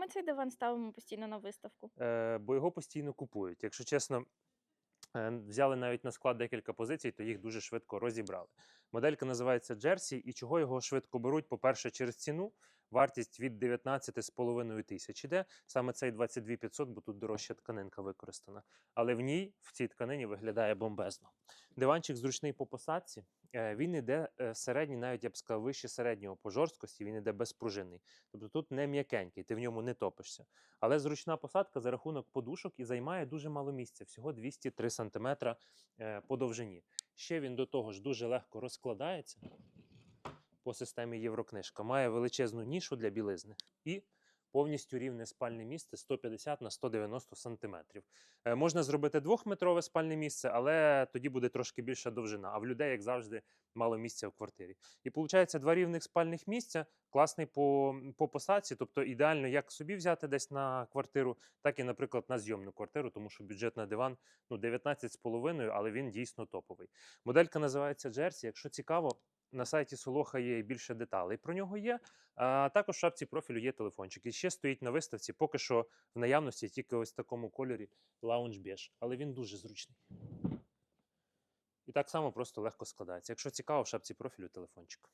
ми цей диван ставимо постійно на виставку? Е, бо його постійно купують. Якщо чесно, е, взяли навіть на склад декілька позицій, то їх дуже швидко розібрали. Моделька називається Джерсі, і чого його швидко беруть? По-перше, через ціну. Вартість від 19,5 тисяч іде. Саме цей 22 500, бо тут дорожча тканинка використана. Але в ній, в цій тканині, виглядає бомбезно. Диванчик зручний по посадці. Е, Він іде е, середній, навіть я б сказав, вище середнього по жорсткості, він іде безпружинний. Тобто тут не м'якенький, ти в ньому не топишся. Але зручна посадка за рахунок подушок і займає дуже мало місця, всього 203 см е, по довжині. Ще він до того ж дуже легко розкладається по системі Єврокнижка. Має величезну нішу для білизни і повністю рівне спальне місце 150 на 190 см. Е, Можна зробити двохметрове спальне місце, але тоді буде трошки більша довжина. А в людей, як завжди, мало місця в квартирі. І виходить, два рівних спальних місця, класний по, по посадці, тобто ідеально як собі взяти десь на квартиру, так і, наприклад, на зйомну квартиру, тому що бюджет на диван ну, 19,5, але він дійсно топовий. Моделька називається Джерсі. Якщо цікаво, на сайті Солоха є більше деталей про нього є. А також в шапці профілю є телефончик. І ще стоїть на виставці, поки що в наявності тільки ось в такому кольорі Lounge Beige. але він дуже зручний. І так само просто легко складається. Якщо цікаво, в шапці профілю телефончик.